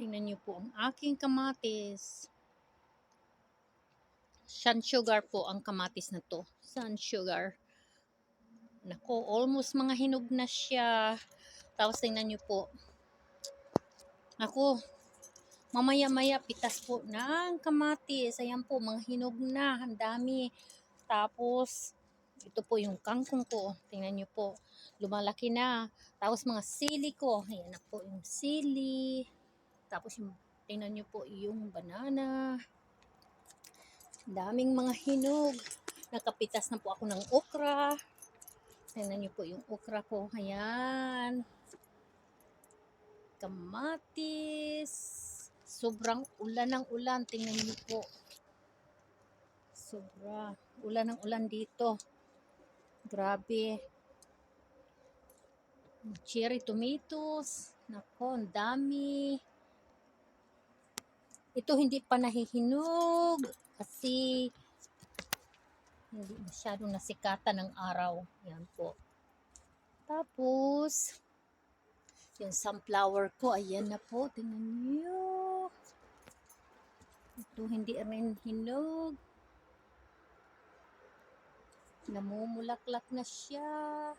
Tingnan niyo po ang aking kamatis. Sun sugar po ang kamatis na to. Sun sugar. Nako, almost mga hinog na siya. Tapos tingnan niyo po. Ako, mamaya-maya pitas po ng kamatis. Ayan po, mga hinog na. Ang dami. Tapos, ito po yung kangkong ko. Tingnan niyo po. Lumalaki na. Tapos mga sili ko. Ayan na po yung sili. Tapos yung, tingnan niyo po yung banana. Daming mga hinog. Nakapitas na po ako ng okra. Tingnan niyo po yung okra ko. Ayan. Kamatis. Sobrang ulan ng ulan. Tingnan niyo po. Sobra. Ulan ng ulan dito. Grabe. Cherry tomatoes. Nako, dami. Ito hindi pa nahihinog kasi hindi masyadong nasikatan ng araw. Yan po. Tapos, yung sunflower ko, ayan na po. Tingnan niyo. Ito hindi rin hinog. Namumulaklak na siya.